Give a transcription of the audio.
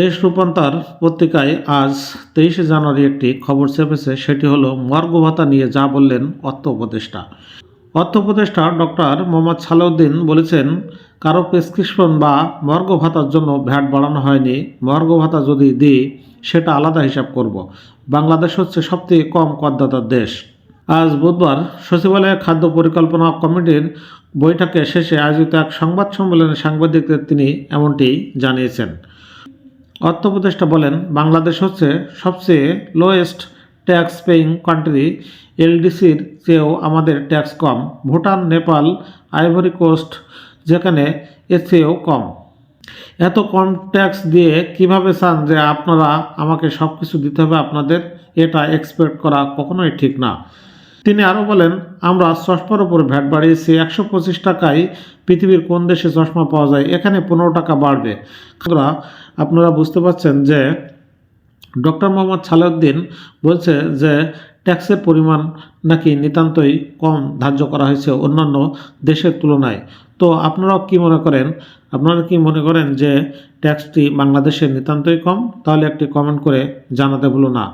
দেশ রূপান্তর পত্রিকায় আজ তেইশে জানুয়ারি একটি খবর চেপেছে সেটি হলো, মর্গ ভাতা নিয়ে যা বললেন অর্থ উপদেষ্টা। অর্থ উপদেষ্টা ডক্টর মোহাম্মদ সালাউদ্দিন বলেছেন, কারও প্রেসক্রিপশন বা মর্গ ভাতার জন্য ভ্যাট বাড়ানো হয়নি। মর্গ ভাতা যদি দিই, সেটা আলাদা হিসাব করব। বাংলাদেশ হচ্ছে সবথেকে কম করদাতার দেশ। আজ বুধবার সচিবালয়ের খাদ্য পরিকল্পনা কমিটির বৈঠকে শেষে আয়োজিত এক সংবাদ সম্মেলনে সাংবাদিকদের তিনি এমনটি জানিয়েছেন। অর্থ উপদেষ্টা বলেন, বাংলাদেশ হচ্ছে সবচেয়ে লোয়েস্ট ট্যাক্স পেইং কান্ট্রি এলডিসির চেয়েও আমাদের ট্যাক্স কম। ভুটান, নেপাল আইভরি কোস্ট যেখানে এর চেয়েও কম। এত কম ট্যাক্স দিয়ে কীভাবে চান যে আপনারা আমাকে সব কিছু দিতে হবে আপনাদের? এটা এক্সপেক্ট করা কখনোই ঠিক না। তিনি আরও বলেন, আমরা চশমার উপর ভ্যাট বাড়িয়েছি, একশো পঁচিশ টাকায় পৃথিবীর কোন দেশে চশমা পাওয়া যায়? এখানে পনেরো টাকা বাড়বে। আপনারা আপনারা বুঝতে পারছেন যে ডক্টর মোহাম্মদ সালাউদ্দিন বলছে যে ট্যাক্সের পরিমাণ নাকি নিতান্তই কম ধার্য করা হয়েছে অন্যান্য দেশের তুলনায়। তো আপনারাও কি মনে করেন? আপনারা কি মনে করেন যে ট্যাক্সটি বাংলাদেশের নিতান্তই কম? তাহলে একটি কমেন্ট করে জানাতে ভুলো না।